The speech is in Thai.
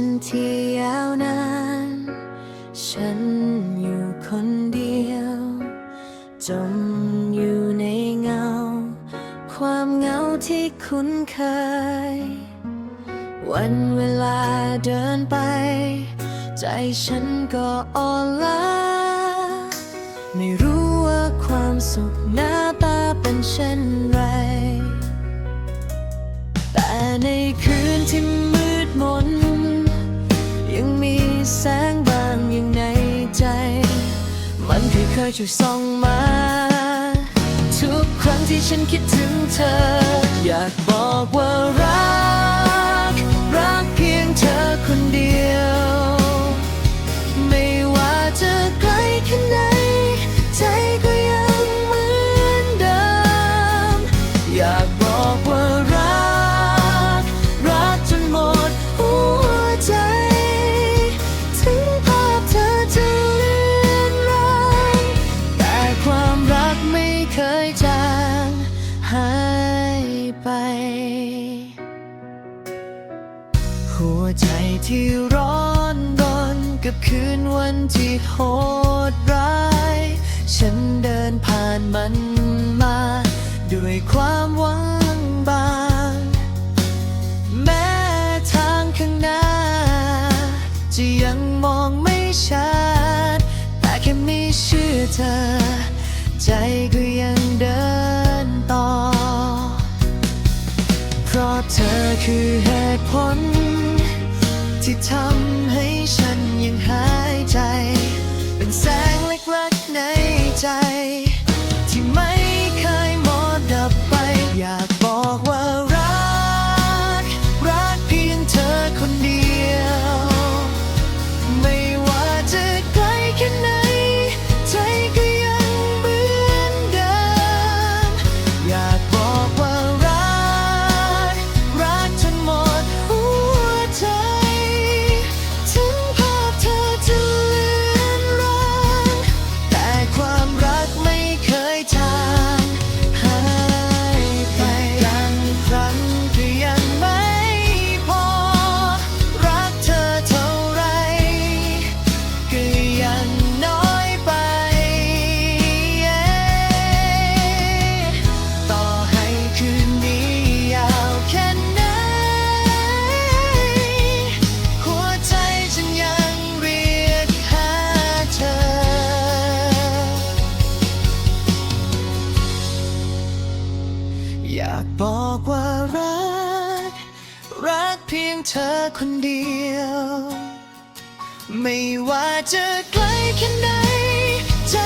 นที่ยาวนาน ฉันอยู่คนเดียว จมอยู่ในเงา ความเหงาที่คุ้นเคย วันเวลาเดินไป ใจฉันก็อ่อนล้าไม่รู้ เคยช่วยส่องมา ทุกครั้งที่ฉันคิดถึงเธอ อยากบอกว่ารัก หัวใจที่ร้อนรนกับคืนวันที่โหดร้าย ฉันเดินผ่านมันมา ด้วยความหวังบาง แม้ทางข้างหน้า จะยังมองไม่ชัด แต่แค่มีชื่อเธอ ใจก็ยังเดินต่อ เพราะเธอคือเหตุผล ที่ทำให้ฉันยังหายใจ เป็นแสงเล็กๆในใจากบอกว่ารัก รักเพียงเธอคนเดียว ไม่ว่าจะไกลแค่ไหนใจ